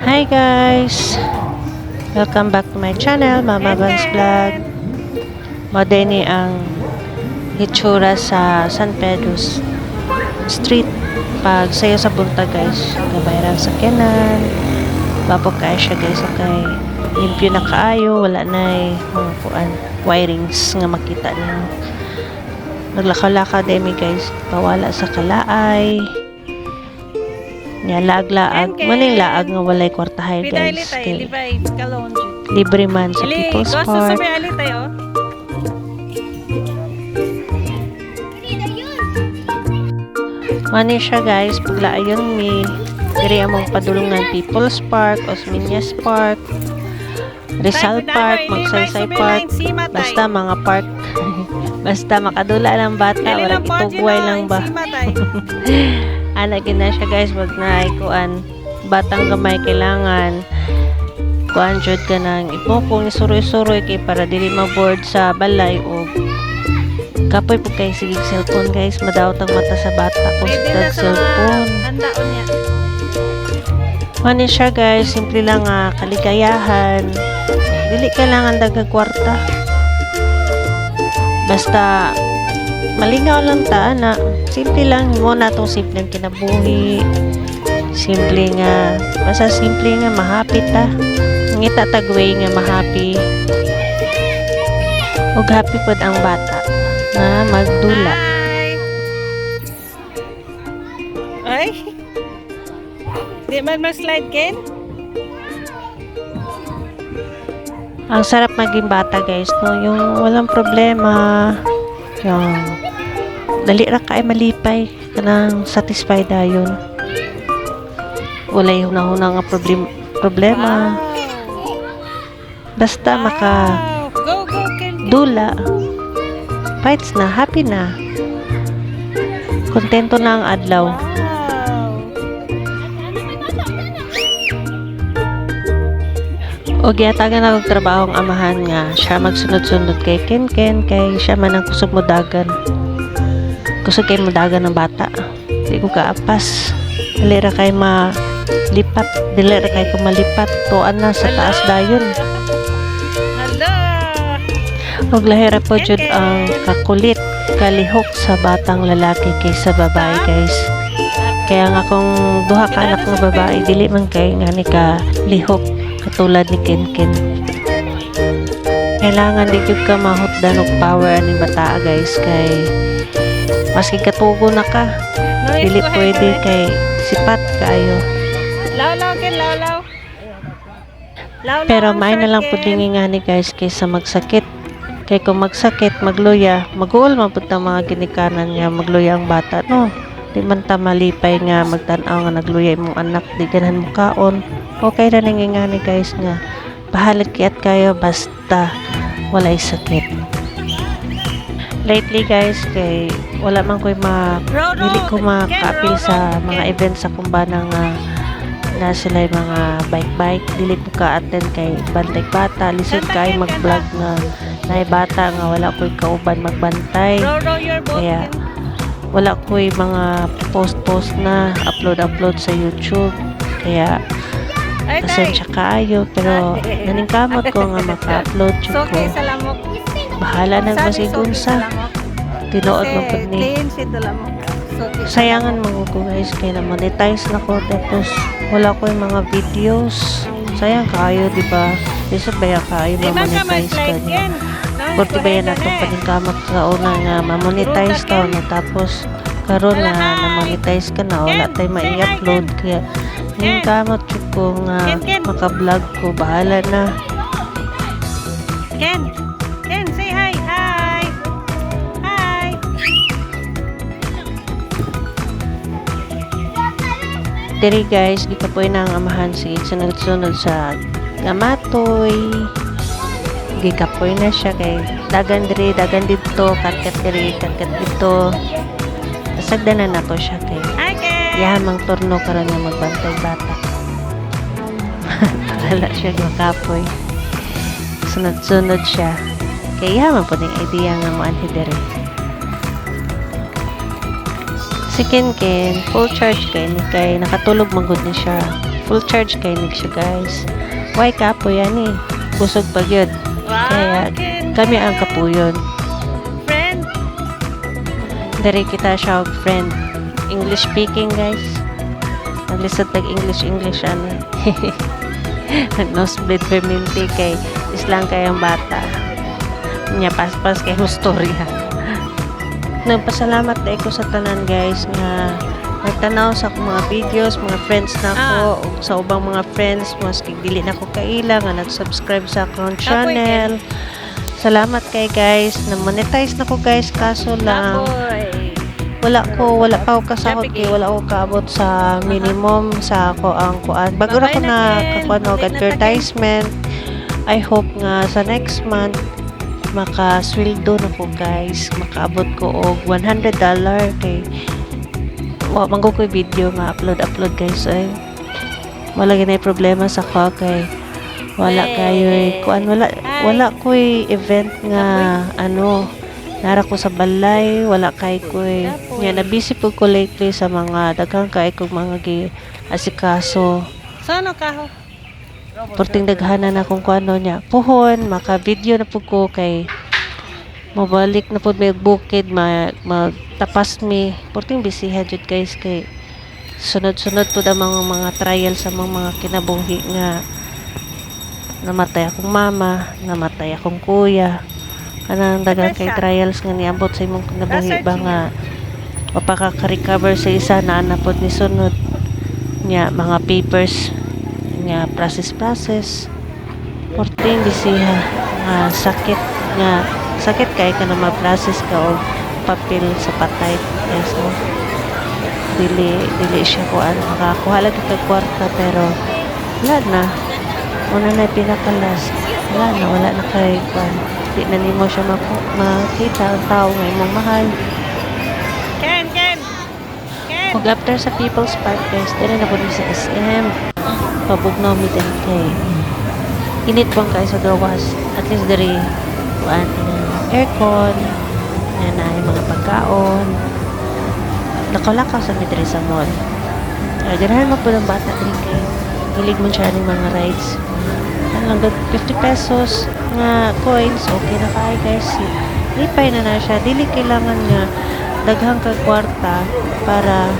Hi guys! Welcome back to my channel, Mama Vans Vlog. Modeni ang hitsura sa San Pedro's Street pag sayo sa bunta guys. Gabayran sa kenan. Bapo kaya siya guys. Okay. Limpyo na kaayo. Wala na eh. Mga kuan. Wirings nga makita niyo. Naglakaw-lakaw demi guys. Pawala sa kalaay. Nya laag-laag. Maning laag nga walay kwartahay guys. Kay libre man sa People's gusto Park. oh. Mani siya guys, pagla ayon mi diri among padulungan People's Park, Osmeñas Park, Rizal Park, Magsaysay Park, basta mga park. basta makadula lang bata, wala itugway lang ba. Ana gina siya guys, wag na ikuan batang gamay kailangan kuan jud ka nang ipukong isuroy-suroy kay para dili ma-board sa balay o kapoy po kay sige cellphone guys madawat ang mata sa bata kung sa na cellphone handaon niya. Mani siya guys, simple lang nga kaligayahan. Dili kailangan dagag kwarta. Basta malingaw lang ta na. Simple lang mo na tong simple kinabuhi. Simple nga, basta simple nga mahapit ta. Ngita tagway nga mahappy. Ug happy pod ang bata na magdula. Ay! Di man mag-slide, Ken? Ang sarap maging bata guys, no? Yung walang problema. Yung dali ra kay malipay kanang satisfied ayon. Wala yung hunang nga problem problema. Basta maka dula. Fights na, happy na. Kontento na ang adlaw. O giyatagan ako trabaho ang amahan nga siya magsunod-sunod kay Ken Ken kay siya man ang kusog mo dagan. Kusog kay mo dagan ng bata. Di ko kaapas. Dili ra kay malipat. Dili ra kay ko malipat. Tuan na sa taas dayon. Og lahira po jud ang kakulit kalihok sa batang lalaki kaysa babae guys. Kaya nga kung duha ka anak nga babae, dili man kay nga ni ka lihok katulad ni Ken Ken. Kailangan di gyud ka mahutdan og power ani bata guys kay maski katugo na ka, No, dili pwede kay sipat kaayo. Law, law, Ken, law, law. Law, law, Pero may na lang pud nga ni guys kaysa magsakit. Kay kung magsakit, magluya, maguol man pud mga ginikanan niya magluya ang bata no. Di man ta malipay nga magtan-aw nga nagluya imong anak di ganahan mo kaon. Okay ra nang nga ni guys nga bahalag kayat kayo basta walay sakit. Lately guys kay wala man ko'y ma row, dili ko row, sa mga Ken. events sa kumbanang nga na sila yung mga bike-bike. Dili ko ka-attend kay bantay bata. Lisod kay Ken, mag-vlog na na bata nga wala ko'y kauban magbantay. Kaya, wala ko'y mga post-post na upload-upload sa YouTube. Kaya pasensya kaayo pero naningkamot ko nga maka-upload So, ko. okay, salamok. Bahala na Sabi, masigun so, sa salamok. tinuod mo pud ni si sayangan mo. ko guys kaya na monetize na ko tapos wala ko yung mga videos. Sayang kayo di ba? Isa ba ya kayo ka ma-monetize ka niya go ba yan atong go ahead. paningkamot sa una nga ma-monetize Ken. na tapos karon na na-monetize ka na wala tayo ma-i-upload. Kaya paningkamot jud ko nga maka-vlog ko bahala na. Ken, diri guys ka po ang amahan sige sunod-sunod sa gamatoy gikapoy na siya kay dagan diri dagan dito katkat diri katkat dito. Pasagdanan na to siya kay Ken. yahamang turno karon nga magbantay bata. Wala siya makapoy sunod-sunod siya. Kay yaman po ning idea nga mo anhi si Ken Ken full charge kay ni kay nakatulog man gud ni siya full charge kay nig siya guys. Why kapo yan eh. Busog pag yun. Kaya kami ang kapuyon. Friend. Dari kita siya og friend. English speaking guys. Naglisod tag English English ano. Nosebleed perminti kay islang kayang bata. Nya paspas kay hustorya. Nagpasalamat dahil ko sa tanan guys nga nagtanaw sa akong mga videos, mga friends na ko, ug sa ubang mga friends, maski dili na ko kaila nga nag-subscribe sa akong channel. Salamat kay guys, na monetize na ko guys kaso lang wala ko wala pa ako kasahod kay wala ako kaabot sa minimum sa ako ang kuan. Bago ra ko na na, kakuan og na advertisement. I hope nga sa next month makasweldo na ko guys. Makaabot ko og 100 dollar kay wa man ko video nga upload upload guys ay wala ginay problema sa ko kay wala kayo eh, kuan wala wala ko event nga ano nara ko sa balay wala kay ko nga na busy po ko lately sa mga daghang kay kog mga gi asikaso Sano ka ho? Porting daghanan akong kuano niya. Puhon, maka-video na po ko kay mabalik na po may bukid, ma magtapas mi. Porting bisihan jud guys kay sunod-sunod po ang mga mga trial sa mga mga kinabuhi nga namatay akong mama, namatay akong kuya. Kanang daghang kay trials nga niabot sa imong kinabuhi ba nga mapakaka-recover sa isa na anapod ni sunod nya mga papers nga process process. Porting bisiha nga sakit nga sakit kay ka na ma-process ka og papel sa patay. Yes no? Dili dili siya ko ano makakuha lang kita kwarta pero wala na. Una na pinakalas. Wala na wala na kay kwan di na nimo siya makita ang tao nga imong mahal. Kung after sa People's Park guys, dili na po sa SM. Pabugnaw mi din kay. Init bang kayo sa gawas. At least diri kuan aircon. Na na yung mga pagkaon. Nakalakaw sa midri sa mall. Ay, ganahan mo po ng bata din kay. Hilig mo siya ng mga rides. Lang, 50 pesos nga coins. Okay na kaya guys. Lipay na na siya. Dili kailangan nga daghang kag kwarta para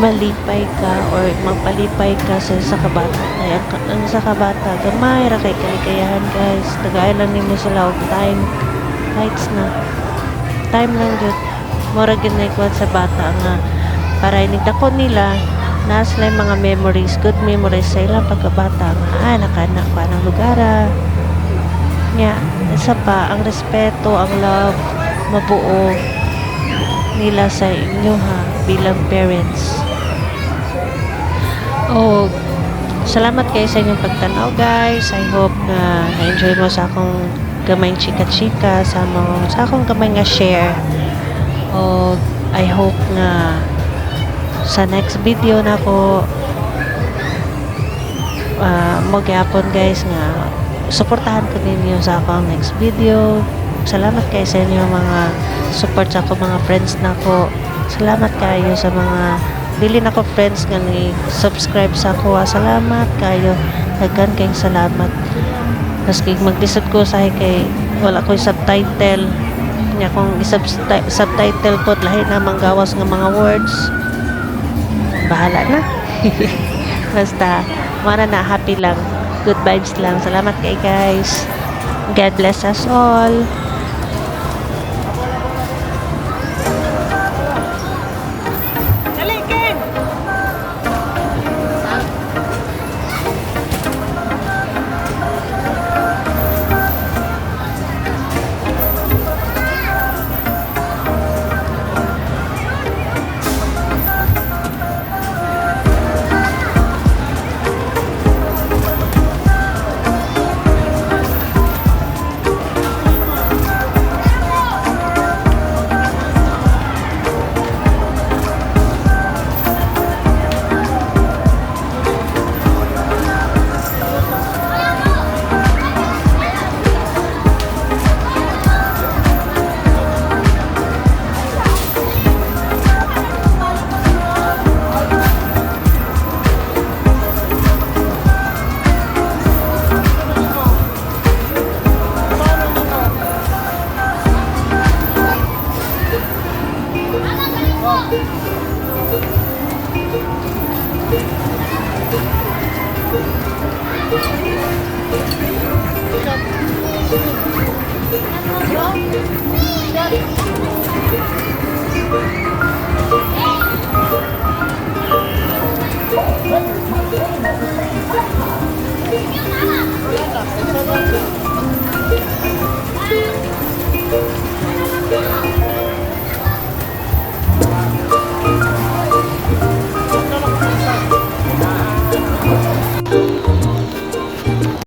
malipay ka or magpalipay ka sa sa kabata. Ay ang, sa kabata gamay ra kay kaligayahan guys. Tagay lang nimo sila og time lights na. Time lang jud mura gyud na sa bata nga para inigdako nila na sila mga memories good memories sa ilang pagkabata. Nga ah nakanak pa ng lugara nya isa pa ang respeto ang love mabuo nila sa inyo ha bilang parents. Oh, salamat kayo sa inyong pagtanaw guys. I hope na na-enjoy mo sa akong gamay chika-chika sa mga sa akong gamay nga share. Oh, I hope na sa next video na ko uh, mo gyapon guys nga suportahan ko ninyo sa akong next video. Salamat kayo sa inyo mga support sa ako mga friends na ko. Salamat kayo sa mga dili na friends nga ni subscribe sa ako. ah. Salamat kayo. Daghan kayong salamat. Maski maglisod ko sa kay wala ko subtitle. Nya kung subtitle ko lahi na manggawas nga mga words. Bahala na. Basta, mara na happy lang. Good vibes lang. Salamat kay guys. God bless us all.